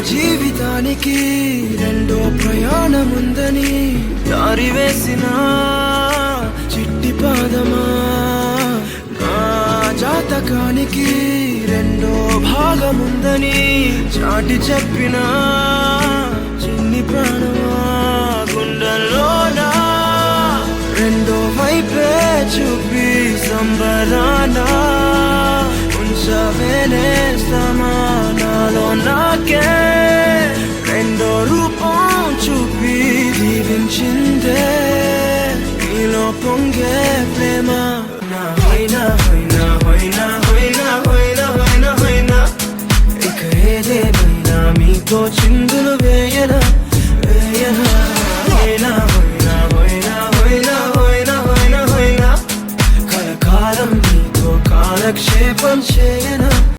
జీవితానికి రెండో ప్రయాణముందని దారి వేసిన చిట్టి పాదమా? నా జాతకానికి రెండో భాగముందని చాటి చెప్పిన చిన్ని ప్రాణమా? గుండెల్లోనా రెండో వైపే చూపి సంబరాన పొంగే ప్రేమ నా హైనా హైనా హైనా హైనా హైనా హైనా హైనా ఇక ఏదేమైనా మీతో చిందులు వేయనా వేయనా హైనా హైనా హైనా హైనా హైనా హైనా హైనా కలకాలం నీతో కాలక్షేపం చేయనా